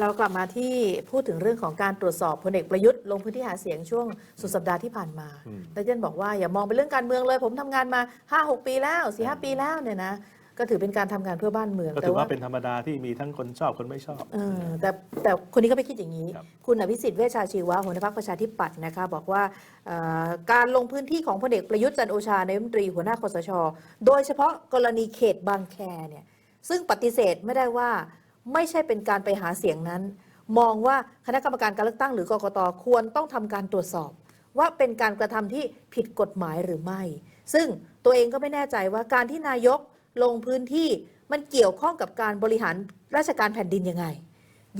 เรากลับมาที่พูดถึงเรื่องของการตรวจสอบพลเอกประยุทธ์ลงพื้นที่หาเสียงช่วงสุดสัปดาห์ที่ผ่านมาอืมแล้วเจนบอกว่าอย่ามองเป็นเรื่องการเมืองเลย ผมทำงานมา 5 6 ปีแล้ว4 5ปีแล้วเนี่ยนะก็ถือเป็นการทำงานเพื่อบ้านเมืองก็ถือว่าเป็นธรรมดาที่มีทั้งคนชอบคนไม่ชอบเออแต่แต่คนนี้ก็ไม่คิดอย่างนี้ครับคุณอภิสิทธิ์เวชชาชีวะหัวหน้าพรรคประชาธิปัตย์นะคะบอกว่าเอ่อการลงพื้นที่ของพลเอกประยุทธ์จันทร์โอชานายกรัฐมนตรีหัวหน้าคสช โดยเฉพาะกรณีเขตบางแคเนี่ยซึ่งปฏิเสธไม่ได้ว่า ไม่ใช่เป็นการไปหาเสียงนั้น มองว่าคณะกรรมการการเลือกตั้งหรือกกตควรต้องทำการตรวจสอบ ว่าเป็นการกระทำที่ผิดกฎหมายหรือไม่ ซึ่งตัวเองก็ไม่แน่ใจว่าการที่นายกลงพื้นที่มันเกี่ยวข้องกับการบริหารราชการแผ่นดินยังไง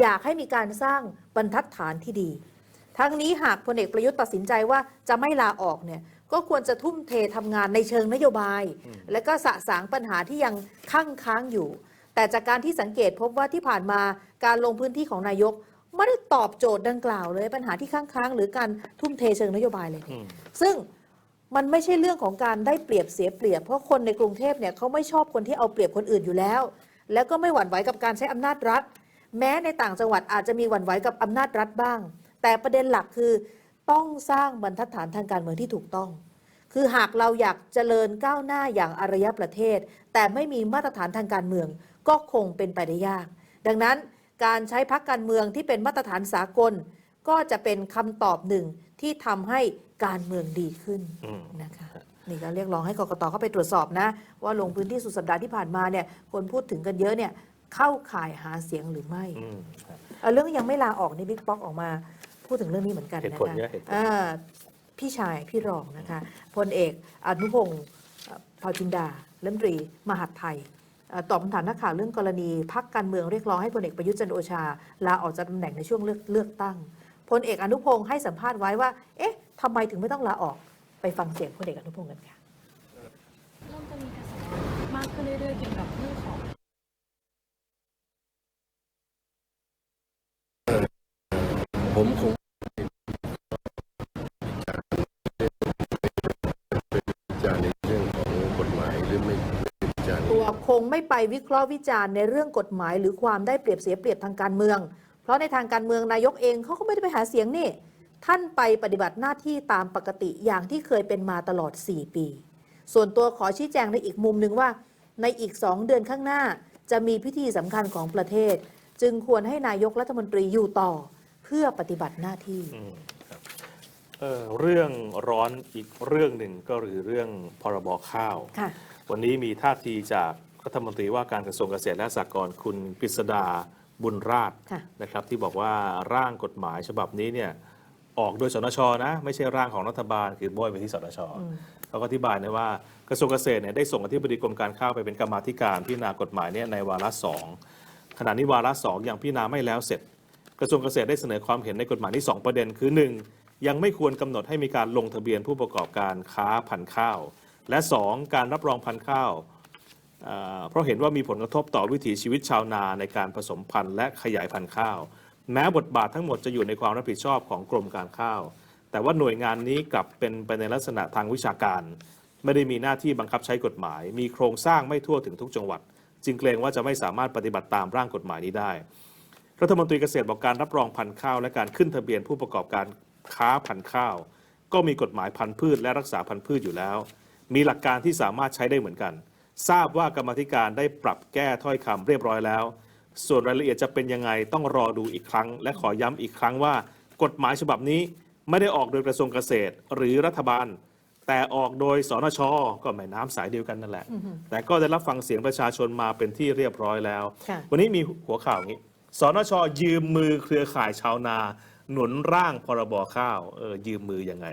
อยากให้มีการสร้างบรรทัดฐานที่ดี ทั้งนี้หากพลเอกประยุทธ์ตัดสินใจว่าจะไม่ลาออกเนี่ยก็ควรจะทุ่มเททำงานในเชิงนโยบาย และก็สะสางปัญหาที่ยังค้างค้างอยู่ แต่จากการที่สังเกตพบว่าที่ผ่านมาการลงพื้นที่ของนายกไม่ได้ตอบโจทย์ดังกล่าวเลย ปัญหาที่ค้างค้างๆหรือการทุ่มเทเชิงนโยบายเลยอืมซึ่งมันไม่ใช่เรื่องของการได้เปรียบเสียเปรียบ เพราะคนในกรุงเทพเนี่ยเขาไม่ชอบคนที่เอาเปรียบคนอื่นอยู่แล้ว แล้วก็ไม่หวั่นไหวกับการใช้อำนาจรัฐ แม้ในต่างจังหวัดอาจจะมีหวั่นไหวกับอำนาจรัฐบ้าง แต่ประเด็นหลักคือต้องสร้างบรรทัดฐานทางการเมืองที่ถูกต้อง คือหากเราอยากเจริญก้าวหน้าอย่างอารยประเทศ แต่ไม่มีมาตรฐานทางการเมืองก็คงเป็นไปได้ยาก ดังนั้นการใช้พักการเมืองที่เป็นมาตรฐานสากล ก็จะเป็นคำตอบหนึ่งที่ทำให้การเมืองดีขึ้นอืมนะคะนี่ก็เรียกร้องให้กกตเข้าไปตรวจสอบนะ ว่าลงพื้นที่สุดสัปดาห์ที่ผ่านมาเนี่ยคนพูดถึงกันเยอะเนี่ยเข้าข่ายหาเสียงหรือไม่อืมครับเอ่อเรื่องยังไม่ลาออกนี่บิ๊กป๊อกออกมา พูดถึงเรื่องนี้เหมือนกันเหตุนะผลคะเยอะเหตุผลอ่าพี่ชายพี่รองนะคะพลเอกอนุพงศ์เอ่อเผ่าจินดารัฐมนตรี มหาดไทยเอ่อ ตอบคำถามนักข่าวเรื่องกรณีพักการเมืองเรียกร้องให้พลเอกประยุทธ์จันทร์โอชา ลาออกจากตำแหน่งในช่วงเลือกเลือกตั้งพลเอกอนุพงศ์ให้สัมภาษณ์ไว้ว่า เอ๊ะทำไมถึงไม่ต้องลาออกไปฟังเสียงพลเอกอนุพงศ์กันค่ะเริ่มจะมีกระแสมากขึ้นเรื่อยๆเกี่ยวกับเรื่องของผมคง งไม่ไปวิเคราะห์วิจารณ์ในเรื่องกฎหมาย หรือความได้เปรียบเสียเปรียบทางการเมือง เพราะในทางการเมืองนายกเองเขาก็ไม่ได้ไปหาเสียงนี่ ท่านไปปฏิบัติหน้าที่ตามปกติอย่างที่เคยเป็นมาตลอด 4 ปี ส่วนตัวขอชี้แจงในอีกมุมหนึ่งว่า ในอีก 2 เดือนข้างหน้า จะมีพิธีสำคัญของประเทศ จึงควรให้นายกรัฐมนตรีอยู่ต่อ เพื่อปฏิบัติหน้าที่อืมครับเอ่อเรื่องร้อนอีกเรื่องหนึ่งก็คือเรื่องพรบข้าวค่ะวันนี้มีท่าทีจาก รัฐมนตรีว่าการกระทรวงเกษตรและสหกรณ์คุณกฤษดาบุญราชค่ะ นะครับ ที่บอกว่าร่างกฎหมายฉบับนี้เนี่ยออกโดยสนชนะไม่ใช่ร่างของรัฐบาลคือโบยไปที่สนชเขาก็อธิบายนะว่ากระทรวงเกษตรเนี่ยได้ส่งอธิบดีกรมการข้าวไปเป็นกรรมาธิการพิจารณากฎหมายเนี่ยในวาระสองขณะนี้วาระสองยังพิจารณาไม่แล้วเสร็จ กระทรวงเกษตรได้เสนอความเห็นในกฎหมายที่สองประเด็นคือ 1. ยังไม่ควรกำหนดให้มีการลงทะเบียนผู้ประกอบการค้าพันธุ์ข้าว และ 2. การรับรองพันธุ์ข้าว เพราะเห็นว่ามีผลกระทบต่อวิถีชีวิตชาวนาในการผสมพันธุ์และขยายพันธุ์ข้าว แม้บทบาททั้งหมดจะอยู่ในความรับผิดชอบของกรมการข้าว แต่ว่าหน่วยงานนี้กลับเป็นไปในลักษณะทางวิชาการ ไม่ได้มีหน้าที่บังคับใช้กฎหมาย มีโครงสร้างไม่ทั่วถึงทุกจังหวัด จึงเกรงว่าจะไม่สามารถปฏิบัติตามร่างกฎหมายนี้ได้รัฐมนตรีเกษตรบอกการรับรองพันธุ์ข้าว และการขึ้นทะเบียนผู้ประกอบการค้าพันธุ์ข้าว ก็มีกฎหมายพันธุ์พืชและรักษาพันธุ์พืชอยู่แล้ว มีหลักการที่สามารถใช้ได้เหมือนกัน ทราบว่ากรรมาธิการได้ปรับแก้ถ้อยคำเรียบร้อยแล้ว ส่วนรายละเอียดจะเป็นยังไงต้องรอดูอีกครั้ง และขอย้ำอีกครั้งว่า กฎหมายฉบับนี้ไม่ได้ออกโดยกระทรวงเกษตรหรือรัฐบาล แต่ออกโดยสนชก็แม่น้ำสายเดียวกันนั่นแหละ แต่ก็ได้รับฟังเสียงประชาชนมาเป็นที่เรียบร้อยแล้ว ค่ะ วันนี้มีหัวข่าวอย่างนี้สนชยืมมือเครือข่ายชาวนา หนุนร่างพรบข้าวเออยืมมือยังไง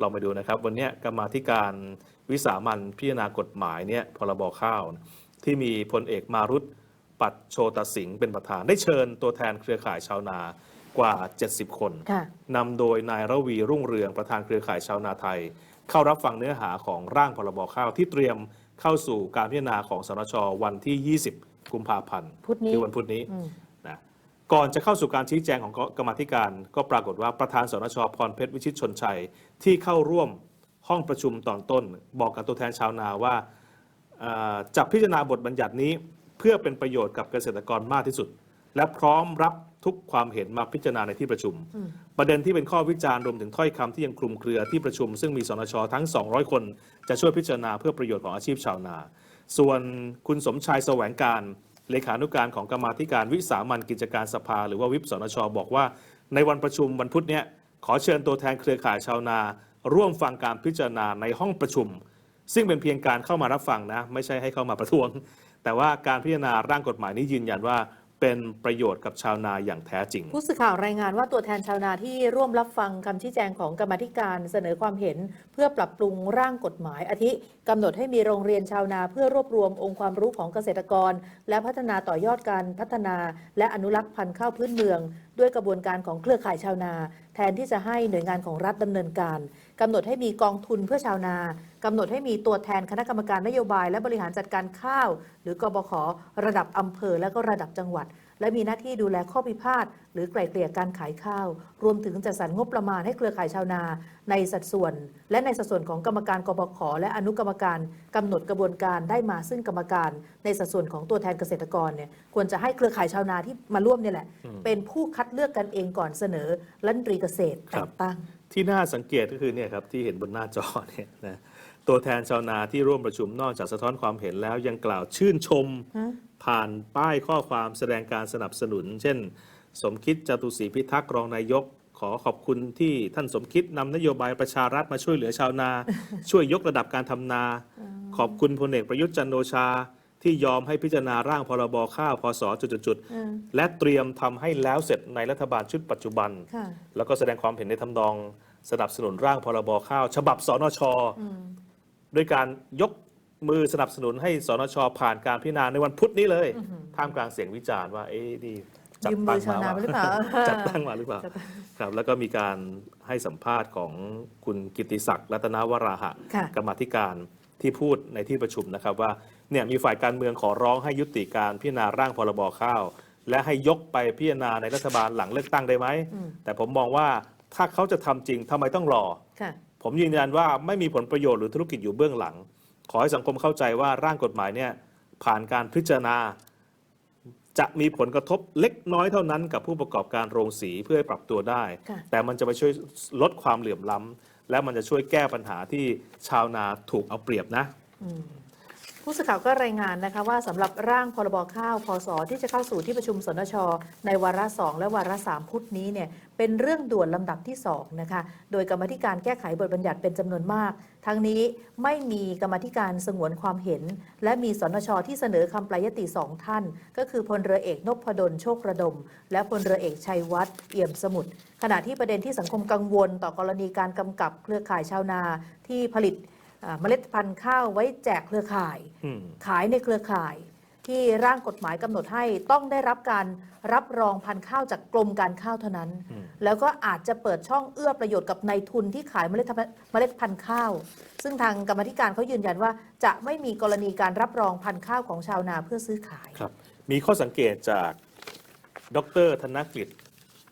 ลองไปดูนะครับ วันเนี้ยกรรมาธิการ วิสามันพิจารณากฎหมายเนี่ยพรบข้าว ที่มีพลเอกมารุตปัดโชตสิงห์เป็นประธาน ได้เชิญตัวแทนเครือข่ายชาวนากว่า 70 คนค่ะนำโดยนายระวีรุ่งเรืองประธานเครือข่ายชาวนาไทย เข้ารับฟังเนื้อหาของร่างพรบข้าวที่เตรียมเข้าสู่การพิจารณาของสนชวันที่ 20 กุมภาพันธ์พุธนี้คือวันพุธนี้นะก่อนจะเข้าสู่การชี้แจงของกรรมาธิการ ก็ปรากฏว่าประธานสนชพรเพชรวิชิตชนชัยที่เข้าร่วม ห้องประชุมตอนต้น บอกกับตัวแทนชาวนาว่าเอ่อจะพิจารณาบทบัญญัตินี้เพื่อเป็นประโยชน์กับเกษตรกรมากที่สุด และพร้อมรับทุกความเห็นมาพิจารณาในที่ประชุมอืมประเด็นที่เป็นข้อวิจารณ์รวมถึงถ้อยคำที่ยังคลุมเครือที่ประชุม ซึ่งมีสนชทั้ง 200 คน จะช่วยพิจารณาเพื่อประโยชน์ของอาชีพชาวนา ส่วนคุณสมชายแสวงการเลขานุการของกรรมาธิการวิสามันกิจการสภา หรือว่าวิปสนชบอกว่า ในวันประชุมวันพุธเนี้ยขอเชิญตัวแทนเครือข่ายชาวนา ร่วมฟังการพิจารณาในห้องประชุม ซึ่งเป็นเพียงการเข้ามารับฟังนะ ไม่ใช่ให้เข้ามาประท้วง แต่ว่าการพิจารณาร่างกฎหมายนี้ยืนยันว่าเป็นประโยชน์กับชาวนาอย่างแท้จริง ผู้สื่อข่าวรายงานว่าตัวแทนชาวนาที่ร่วมรับฟังคำชี้แจงของกรรมธิการเสนอความเห็น เพื่อปรับปรุงร่างกฎหมายอาทิกำหนดให้มีโรงเรียนชาวนาเพื่อรวบรวมองค์ความรู้ของเกษตรกร และพัฒนาต่อยอดการพัฒนา และอนุรักษ์พันธุ์ข้าวพื้นเมือง ด้วยกระบวนการของเครือข่ายชาวนา แทนที่จะให้หน่วยงานของรัฐดำเนินการ กำหนดให้มีกองทุนเพื่อชาวนากำหนดให้มีตัวแทนคณะกรรมการนโยบาย และบริหารจัดการข้าว หรือกบขระดับอำเภอและก็ระดับจังหวัด และมีหน้าที่ดูแลข้อพิพาทหรือไกล่เกลี่ยการขายข้าว รวมถึงจัดสรรงบประมาณให้เครือข่ายชาวนา ในสัดส่วน และในสัดส่วนของกรรมการกบขและอนุกรรมการกำหนดกระบวนการได้มาซึ่งกรรมการ ในสัดส่วนของตัวแทนเกษตรกรเนี่ยควรจะให้เครือข่ายชาวนาที่มาร่วมเนี่ยแหละเป็นผู้คัดเลือกกันเองก่อนเสนอรัฐมนตรีเกษตรครัแต่บงตั้ง ที่น่าสังเกตก็คือเนี่ยครับที่เห็นบนหน้าจอเนี่ยนะตัวแทนชาวนาที่ร่วมประชุมนอกจากสะท้อนความเห็นแล้วยังกล่าวชื่นชมฮะผ่านป้ายข้อความแสดงการสนับสนุน เช่น สมคิดจตุศรีพิทักษ์รองนายก ขอขอบคุณที่ท่านสมคิดนำนโยบายประชารัฐมาช่วยเหลือชาวนา ช่วยยกระดับการทำนา ขอบคุณพลเอกประยุทธ์จันทร์โอชา ที่ยอมให้พิจารณาร่างพรบข้าวพศจุดๆอืมๆและเตรียมทำให้แล้วเสร็จในรัฐบาลชุดปัจจุบัน ค่ะ แล้วก็แสดงความเห็นในทำนองสนับสนุนร่างพรบข้าว ฉบับสนชอืมด้วยการยกมือสนับสนุนให้สนช ผ่านการพิจารณาในวันพุธนี้เลยอื้อหือท่ามกลางเสียงวิจารณ์ว่าเอ๊ะนี่จัดยืมมืตั้องชาวนาไปหรือเปล่า จัดตั้งมาหรือเปล่าจัดตั้งครับแล้วก็มีการให้สัมภาษณ์ของคุณกิติศักดิ์รัตนวราหะค่ะ กรรมาธิการ ที่พูดในที่ประชุมนะครับว่าเนี่ยมีฝ่ายการเมืองขอร้องให้ยุติการพิจารณาร่างพรบข้าว และให้ยกไปพิจารณาในรัฐบาลหลังเลือกตั้งได้ไหมอืมแต่ผมมองว่าถ้าเขาจะทำจริงทำไมต้องรอค่ะผมยืนยันว่าไม่มีผลประโยชน์หรือธุรกิจอยู่เบื้องหลัง ขอให้สังคมเข้าใจว่าร่างกฎหมายเนี่ยผ่านการพิจารณา จะมีผลกระทบเล็กน้อยเท่านั้นกับผู้ประกอบการโรงสีเพื่อให้ปรับตัวได้ค่ะแต่มันจะไปช่วยลดความเหลื่อมล้ำ และมันจะช่วยแก้ปัญหาที่ชาวนาถูกเอาเปรียบนะ ผู้สื่อข่าวก็รายงานนะคะว่าสำหรับร่างพรบข้าวพศที่จะเข้าสู่ที่ประชุมสนช ในวาระสองและวาระสามพุธนี้เนี่ยเป็นเรื่องด่วนลำดับที่สองนะคะโดยกรรมธิการแก้ไขบทบัญญัติเป็นจำนวนมาก ทั้งนี้ไม่มีกรรมธิการสงวนความเห็น และมีสนชที่เสนอคำแปลยติสองท่าน ก็คือพลเรือเอกนพดลโชคระดม และพลเรือเอกชัยวัฒน์เอี่ยมสมุทรขณะที่ประเด็นที่สังคมกังวล ต่อกรณีการกำกับเครือข่ายชาวนาที่ผลิต เมล็ดพันธุ์ข้าวไว้แจกเครือข่ายอืมขายในเครือข่าย ที่ร่างกฎหมายกำหนดให้ต้องได้รับการรับรองพันธุ์ข้าวจากกรมการข้าวเท่านั้นอืมแล้วก็อาจจะเปิดช่องเอื้อประโยชน์กับนายทุนที่ขายเมล็ดพันธุ์เมล็ดพันธุ์ข้าว ซึ่งทางกรรมาธิการเขายืนยันว่า จะไม่มีกรณีการรับรองพันธุ์ข้าวของชาวนาเพื่อซื้อขายครับ มีข้อสังเกตจากดรธนกฤษ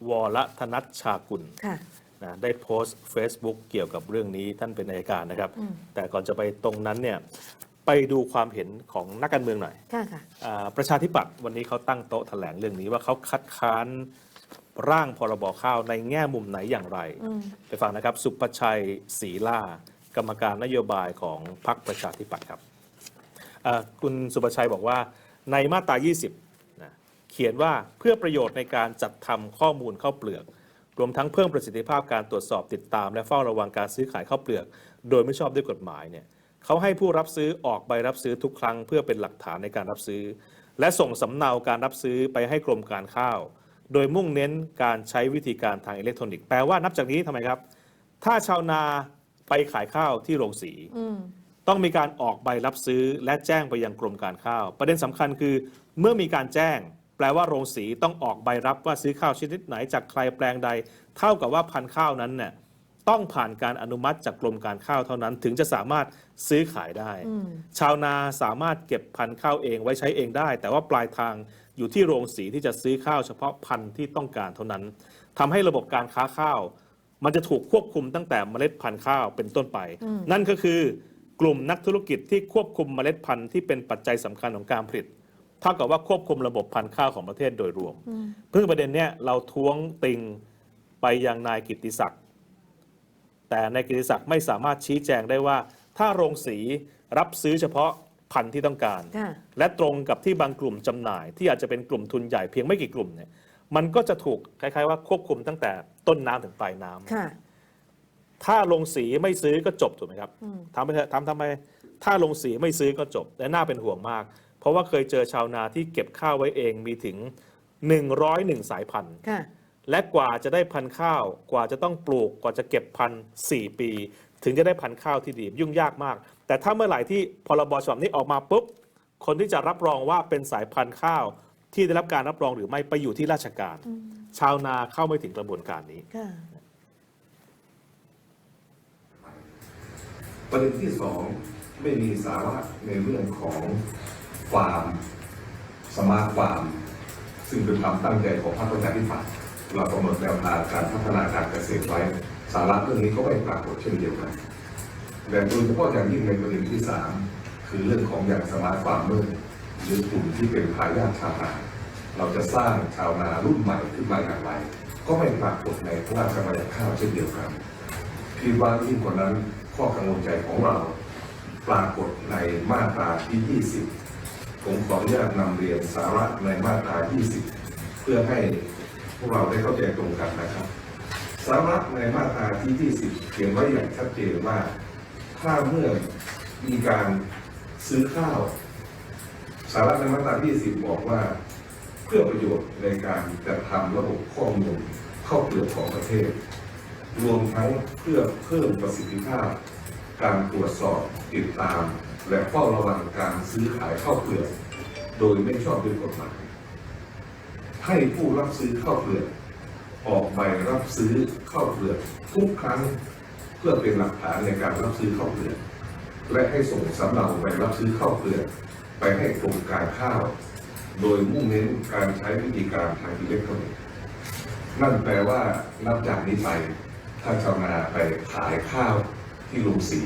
วรธนัชชากุลค่ะ นะได้โพสต์ Facebook เกี่ยวกับเรื่องนี้ท่านเป็นนายการนะครับอืมแต่ก่อนจะไปตรงนั้นเนี่ยไปดูความเห็นของนักการเมืองหน่อยค่ะค่ะอ่าประชาธิปัตย์วันนี้เขาตั้งโต๊ะแถลงเรื่องนี้ว่าเขาคัดค้านร่างพรบข้าวในแง่มุมไหนอย่างไร อืมไปฟังนะครับ สุภชัยศรีล่า กรรมการนโยบายของพรรคประชาธิปัตย์ครับอ่าคุณสุภชัยบอกว่าในมาตรา 20นะเขียนว่าเพื่อประโยชน์ในการจัดทำข้อมูลข้าวเปลือก รวมทั้งเพิ่มประสิทธิภาพการตรวจสอบติดตาม และเฝ้าระวังการซื้อขายข้าวเปลือก โดยไม่ชอบด้วยกฎหมายเนี่ยเขาให้ผู้รับซื้อออกใบรับซื้อทุกครั้งเพื่อเป็นหลักฐานในการรับซื้อ และส่งสำเนาการรับซื้อไปให้กรมการข้าว โดยมุ่งเน้นการใช้วิธีการทางอิเล็กทรอนิกส์แปลว่านับจากนี้ทำไมครับ ถ้าชาวนาไปขายข้าวที่โรงสีอืมต้องมีการออกใบรับซื้อและแจ้งไปยังกรมการข้าว ประเด็นสำคัญคือเมื่อมีการแจ้ง แปลว่าโรงสีต้องออกใบรับว่าซื้อข้าวชนิดไหนจากใครแปลงใด เท่ากับว่าพันธุ์ข้าวนั้นเนี่ยต้องผ่านการอนุมัติจากกรมการข้าวเท่านั้น ถึงจะสามารถซื้อขายได้อืมชาวนาสามารถเก็บพันธุ์ข้าวเองไว้ใช้เองได้ แต่ว่าปลายทางอยู่ที่โรงสีที่จะซื้อข้าวเฉพาะพันธุ์ที่ต้องการเท่านั้นทำให้ระบบการค้าข้าว มันจะถูกควบคุมตั้งแต่เมล็ดพันธุ์ข้าวเป็นต้นไปอืมนั่นก็คือกลุ่มนักธุรกิจที่ควบคุมเมล็ดพันธุ์ที่เป็นปัจจัยสำคัญของการผลิต เท่ากับว่าควบคุมระบบพันธุ์ข้าวของประเทศโดยรวม เพื่อประเด็นเนี้ยเราท้วงติงไปยังนายกิตติศักดิ์แต่นายกิตติศักดิ์ไม่สามารถชี้แจงได้ว่า ถ้าโรงสีรับซื้อเฉพาะพันธุ์ที่ต้องการ ค่ะและตรงกับที่บางกลุ่มจำหน่าย ที่อาจจะเป็นกลุ่มทุนใหญ่เพียงไม่กี่กลุ่มเนี่ยมันก็จะถูกคล้ายๆว่าควบคุมตั้งแต่ต้นน้ำถึงปลายน้ำ ค่ะ ถ้าลงสีไม่ซื้อก็จบถูกไหมครับทำไปเถอะทำทำไม ถ้าลงสีไม่ซื้อก็จบและน่าเป็นห่วงมากเพ ราะว่าเคยเจอชาวนาที่เก็บข้าวไว้เองมีถึง 101 สายพันธุ์ค่ะ และกว่าจะได้พันธุ์ข้าว กว่าจะต้องปลูกกว่าจะเก็บพันธุ์4ปี ถึงจะได้พันธุ์ข้าวที่ดียุ่งยากมาก แต่ถ้าเมื่อไหร่ที่พรบฉบับนี้ออกมาปุ๊บคนที่จะรับรองว่าเป็นสายพันธุ์ข้าว ที่ได้รับการรับรองหรือไม่ไปอยู่ที่ราชการ ชาวนาเข้าไม่ถึงกระบวนการนี้ ค่ะ ประเด็นที่สองไม่มีสาระในเรื่องของ ฟามสมาร์ทฟาม ซึ่งเป็นความตั้งใจของพรรคประชาธิปัตย์เรากำหนดแนวทางการพัฒนาการเกษตรไว้ สาระเรื่องนี้ก็ไม่ปรากฏเช่นเดียวกันแต่โดยเฉพาะอย่างยิ่งในประเด็นที่สามคือเรื่องของอย่างสมาร์ทฟามเมอร์หรือกลุ่มที่เป็นทายาทชาวนาเราจะสร้างชาวนารุ่นใหม่ขึ้นมาอย่างไร ก็ไม่ปรากฏในพระราชบัญญัติข้าวเช่นเดียวกันคิดว่ายิ่งกว่านั้นข้อกังวลใจของเรา ปรากฏในมาตราที่ 20 ผมขออนุญาตนำเรียนสาระในมาตรา 20 เพื่อให้พวกเราได้เข้าใจตรงกันนะครับ สาระในมาตราที่ 20 เขียนไว้อย่างชัดเจนว่าถ้าเมื่อมีการซื้อข้าว สาระในมาตราที่10บอกว่า เพื่อประโยชน์ในการจัดทำระบบข้อมูลเข้าเปลือกของประเทศ รวมทั้งเพื่อเพิ่มประสิทธิภาพ การตรวจสอบ ติดตาม และเฝ้าระวังการซื้อขายข้าวเปลือกโดยไม่ชอบด้วยกฎหมาย ให้ผู้รับซื้อข้าวเปลือกออกใบรับซื้อข้าวเปลือกทุกครั้งเพื่อเป็นหลักฐานในการรับซื้อข้าวเปลือกและให้ส่งสำเนาใบรับซื้อข้าวเปลือกไปให้กรมการข้าว โดยมุ่งเน้นการใช้วิธีการทางอิเล็กทรอนิกส์นั่นแปลว่านับจากนี้ไปถ้าชาวนาไปขายข้าวที่โรงสี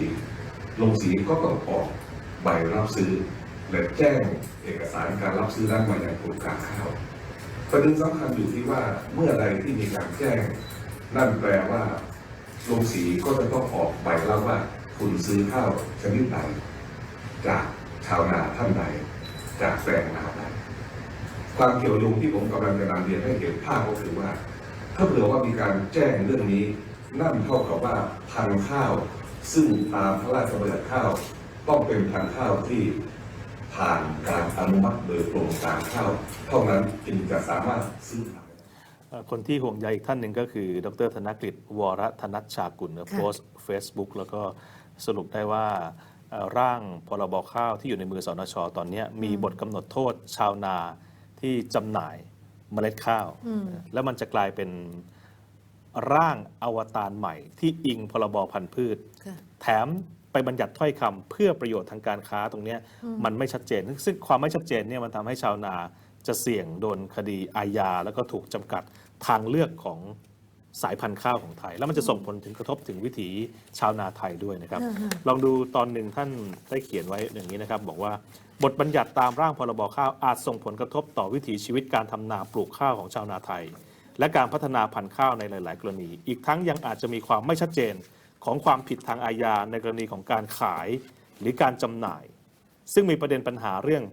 โรงสีก็ต้องออกใบรับซื้อ และแจ้งเอกสารการรับซื้อนั้นมาอย่างกรมการข้าวประเด็นสำคัญอยู่ที่ว่าเมื่อใดที่มีการแจ้ง นั่นแปลว่าโรงสีก็จะต้องออกใบรับว่าคุณซื้อข้าวชนิดใดจากชาวนาท่านใดจากแปลงนาใดความเกี่ยวโยงที่ผมกำลังจะนำเรียนให้เห็นภาพก็คือว่า ถ้าเผื่อว่ามีการแจ้งเรื่องนี้นั่นเท่ากับว่าพันข้าว ซึ่งตามพระราชบัญญัติข้าวต้องเป็นพันธุ์ข้าวที่ผ่านการอนุมัติโดยกรมการข้าวเท่านั้นจึงจะสามารถซื้อขายเอ่อคนที่ห่วงใยอีกท่านหนึ่งก็คือ ดรธนกฤษวรธนัชชากุลนะค่ะโพสต์ Facebook แล้วก็สรุปได้ว่าเอ่อร่างพรบข้าวที่อยู่ในมือสนชตอนเนี้ยมีบทกำหนดโทษชาวนาที่จำหน่ายเมล็ดข้าว แล้วมันจะกลายเป็น ร่างอวตารใหม่ ที่อิงพรบพันธุ์พืชค่ะแถมไปบัญญัติถ้อยคำเพื่อประโยชน์ทางการค้าตรงเนี้ยมันไม่ชัดเจน ซึ่งความไม่ชัดเจนเนี่ยมันทำให้ชาวนาจะเสี่ยงโดนคดีอาญา แล้วก็ถูกจำกัดทางเลือกของสายพันธุ์ข้าวของไทย แล้วมันจะส่งผลถึงกระทบถึงวิถีชาวนาไทยด้วยนะครับ ลองดูตอนหนึ่งท่านได้เขียนไว้อย่างนี้นะครับ บอกว่าบทบัญญัติตามร่างพรบข้าวอาจส่งผลกระทบต่อวิถีชีวิตการทำนาปลูกข้าวของชาวนาไทย และการพัฒนาพันธุ์ข้าวในหลาย ๆ กรณี อีกทั้งยังอาจจะมีความไม่ชัดเจนของความผิดทางอาญาในกรณีของการขายหรือการจำหน่าย ซึ่งมีประเด็นปัญหาเรื่อง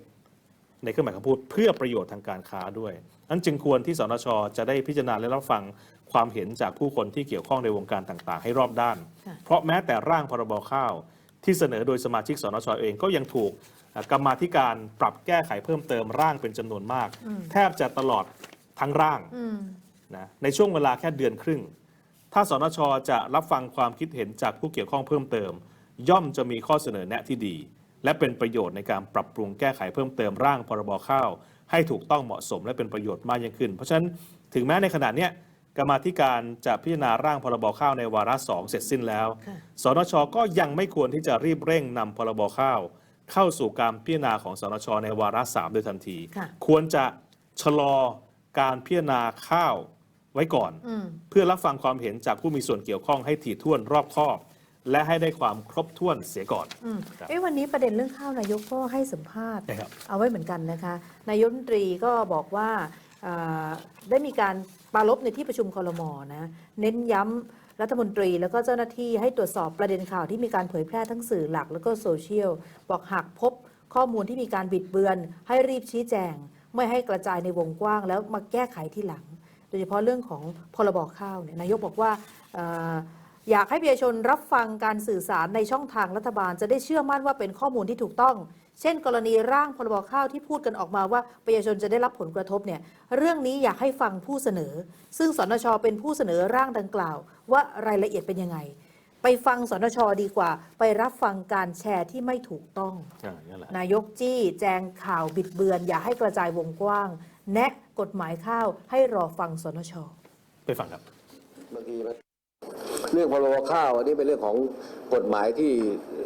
ในเครื่องหมายคำพูดเพื่อประโยชน์ทางการค้าด้วยนั้นจึงควรที่สนชจะได้พิจารณาและรับฟังความเห็นจากผู้คนที่เกี่ยวข้องในวงการต่างๆ ให้รอบด้านค่ะเพราะแม้แต่ร่างพรบข้าวที่เสนอโดยสมาชิกสนชเองก็ยังถูกเอ่อกรรมาธิการปรับแก้ไขเพิ่มเติมร่างเป็นจำนวนมาก แทบจะตลอดทั้งร่างอืม นะในช่วงเวลาแค่เดือนครึ่ง ถ้าสนชจะรับฟังความคิดเห็นจากผู้เกี่ยวข้องเพิ่มเติม ย่อมจะมีข้อเสนอแนะที่ดี และเป็นประโยชน์ในการปรับปรุงแก้ไขเพิ่มเติมร่างพรบข้าว ให้ถูกต้องเหมาะสมและเป็นประโยชน์มากยิ่งขึ้น เพราะฉะนั้นถึงแม้ในขณะเนี้ยกรรมาธิการจะพิจารณาร่างพรบข้าวในวาระสองเสร็จสิ้นแล้วค่ะสนชก็ยังไม่ควรที่จะรีบเร่งนำพรบข้าว เข้าสู่การพิจารณาของสนชในวาระสามโดยทันทีค่ะควรจะชะลอการพิจารณาข้าว ไว้ก่อนอืมเพื่อรับฟังความเห็นจากผู้มีส่วนเกี่ยวข้องให้ถี่ถ้วนรอบคอบ และให้ได้ความครบถ้วนเสียก่อน อืมครับเอ้วันนี้ประเด็นเรื่องข้าวนายกก็ให้สัมภาษณ์ นะครับ เอาไว้เหมือนกันนะคะ นายกรัฐมนตรีก็บอกว่าอ่าได้มีการปรารบในที่ประชุมคอรมอนะเน้นย้ำรัฐมนตรีแล้วก็เจ้าหน้าที่ให้ตรวจสอบประเด็นข่าวที่มีการเผยแพร่ทั้งสื่อหลักแล้วก็โซเชียล บอกหากพบข้อมูลที่มีการบิดเบือน ให้รีบชี้แจง ไม่ให้กระจายในวงกว้างแล้วมาแก้ไขที่หลัง โดยเฉพาะเรื่องของพรบข้าวเนี่ยนายกบอกว่าเอ่ออยากให้ประชาชนรับฟังการสื่อสารในช่องทางรัฐบาล จะได้เชื่อมั่นว่าเป็นข้อมูลที่ถูกต้อง เช่น กรณีร่างพรบข้าวที่พูดกันออกมาว่าประชาชนจะได้รับผลกระทบเนี่ยเรื่องนี้อยากให้ฟังผู้เสนอ ซึ่งสนชเป็นผู้เสนอร่างดังกล่าว ว่ารายละเอียดเป็นยังไง ไปฟังสนชดีกว่า ไปรับฟังการแชร์ที่ไม่ถูกต้องอ่านั่นแหละนายกจี้ แจงข่าวบิดเบือน อย่าให้กระจายวงกว้าง แนะ กฎหมายข้าวให้รอฟังสนช ไปฟังครับบางทีมันเรื่องพรบข้าวอันนี้เป็นเรื่องของกฎหมายที่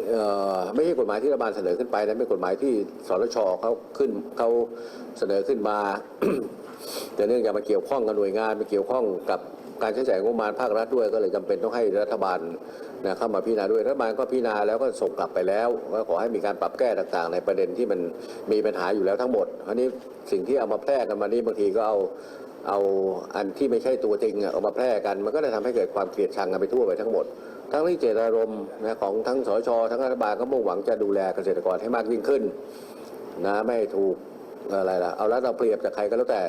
เอ่อไม่ใช่กฎหมายที่รัฐบาลเสนอขึ้นไปนะเป็นกฎหมายที่สรชเขาขึ้นเขาเสนอขึ้นมา แต่เนื่องจากมาเกี่ยวข้องกับหน่วยงานมาเกี่ยวข้องกับ การใช้จ่ายงบประมาณภาครัฐด้วย ก็เลยจำเป็นต้องให้รัฐบาลนะเข้ามาพิจารณาด้วยรัฐบาลก็พิจารณาแล้วก็ส่งกลับไปแล้วว่าขอให้มีการปรับแก้ต่างๆ ในประเด็นที่มันมีปัญหาอยู่แล้วทั้งหมดอันนี้สิ่งที่เอามาแพร่กันมานี้บางทีก็เอาเอาอันที่ไม่ใช่ตัวจริงอะเอามาแพร่กัน มันก็จะทำให้เกิดความเกลียดชังกันไปทั่วไปทั้งหมด ทั้งที่เจตนารมณ์นะของทั้งสชทั้งรัฐบาลก็มุ่งหวังจะดูแลเกษตรกรให้มากยิ่งขึ้นนะไม่ถูกอะไรล่ะเอาแล้วเราเปรียบจากใครก็แล้วแต่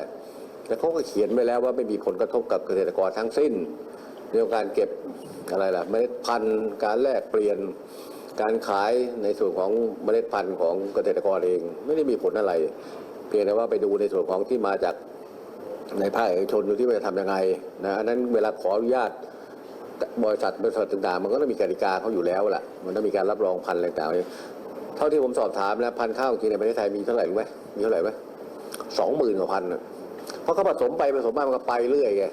แต่เขาก็เขียนไว้แล้วว่าไม่มีผลกระทบกับเกษตรกรทั้งสิ้นเรื่องการเก็บอะไรล่ะเมล็ดพันธุ์การแลกเปลี่ยนการขายในส่วนของเมล็ดพันธุ์ของเกษตรกรเอง ไม่ได้มีผลอะไร เพียงแต่ว่าไปดูในส่วนของที่มาจากในภาคเอกชนดูที่ว่าจะทำยังไงนะอันนั้นเวลาขออนุญาตบริษัทบริษัทต่างๆ มันก็ต้องมีกติกาเขาอยู่แล้วล่ะ มันต้องมีการรับรองพันธุ์อะไรต่างๆเท่าที่ผมสอบถามแล้วพันธุ์ข้าวจริงในประเทศไทยมีเท่าไหร่รู้ไหมมีเท่าไหร่ไหมสองหมื่นกว่าพันนะ เพราะเขาผสมไปผสมมามันก็ไปเรื่อยไง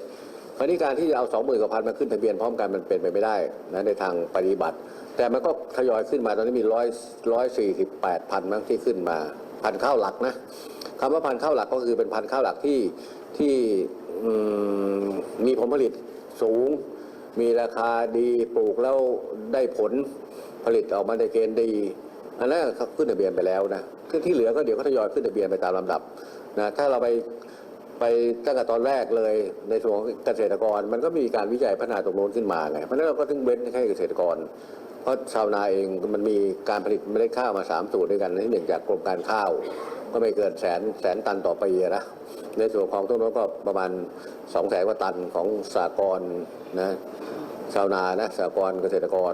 คราวนี้การที่จะเอาสองหมื่นกว่าพันมาขึ้นทะเบียนพร้อมกันมันเป็นไปไม่ได้นะในทางปฏิบัติ แต่มันก็ทยอยขึ้นมาตอนนี้มีร้อยร้อยสี่สิบแปดพันมั้งที่ขึ้นมาพันข้าวหลักนะคำว่าพันข้าวหลักก็คือเป็นพันข้าวหลักที่ที่มีผลผลิตสูง มีราคาดีปลูกแล้วได้ผลผลิตออกมาในเกณฑ์ดี อันนั้นเขาขึ้นทะเบียนไปแล้วนะที่ที่เหลือก็เดี๋ยวเขาทยอยขึ้นทะเบียนไปตามลำดับนะถ้าเราไป ไปตั้งแต่ตอนแรกเลยในส่วนของเกษตรกร มันก็มีการวิจัยพัฒนาตรงโน้นขึ้นมาไงเพราะนั้นเราก็ถึงเว้นให้เกษตรกร เพราะชาวนาเองมันมีการผลิตเมล็ดข้าวมาสามสูตรด้วยกันที่หนึ่งจากกรมการข้าว ก็ไม่เกินแสนแสนตันต่อปีนะในส่วนของต้นนั้นก็ประมาณสองแสนกว่าตันของสากรนะชาวนานะสากรเกษตรกร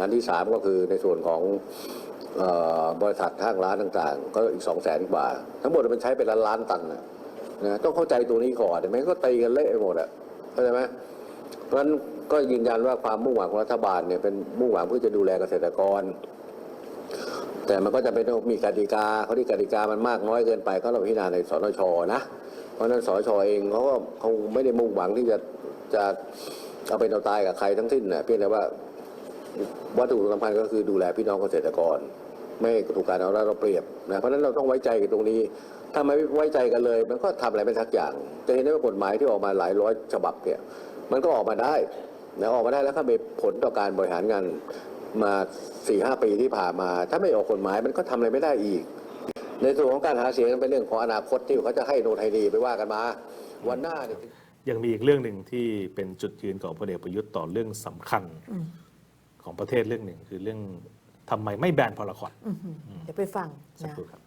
อันที่สามก็คือในส่วนของบริษัทห้างร้านต่างๆ ก็อีกสองแสนกว่า ทั้งหมดมันใช้เป็นล้านล้านตันนะ นะต้องเข้าใจตัวนี้ก่อนไม่งั้นก็ตีกันเละไปหมดอะเข้าใจไหมเพราะฉะนั้นก็ยืนยันว่าความมุ่งหวังของรัฐบาลเนี่ยเป็นมุ่งหวังเพื่อจะดูแลเกษตรกร แต่มันก็จะเป็นมีกติกาเขาที่กติกามันมากน้อยเกินไปก็เราพิจารณาในสนชนะ เพราะฉะนั้นสนชเองเขาก็คงไม่ได้มุ่งหวังที่จะจะเอาเป็นเอาตายกับใครทั้งสิ้นนะเพียงแต่ว่าวัตถุสำคัญก็คือดูแลพี่น้องเกษตรกร ไม่ถูกการเอารัดเราเปรียบนะเพราะฉะนั้นเราต้องไว้ใจกันตรงนี้ ถ้าไม่ไว้ใจกันเลย มันก็ทำอะไรไม่ทักอย่าง จะเห็นได้ว่ากฎหมายที่ออกมาหลายร้อยฉบับเนี่ยมันก็ออกมาได้นะออกมาได้แล้วก็มีผลต่อการบริหารงานมาสี่ห้าปีที่ผ่านมา ถ้าไม่ออกกฎหมายมันก็ทำอะไรไม่ได้อีก ในส่วนของการหาเสียงเป็นเรื่องของอนาคตที่เขาจะให้โนไทยดีไปว่ากันมา วันหน้าเนี่ยยังมีอีกเรื่องหนึ่งที่เป็นจุดยืนของพลเอกประยุทธ์ต่อเรื่องสำคัญของประเทศเรื่องหนึ่งคือเรื่อง ทำไมไม่แบนพลคอตอื้อหือเดี๋ยวไปฟังสักนะ ครู่ครับ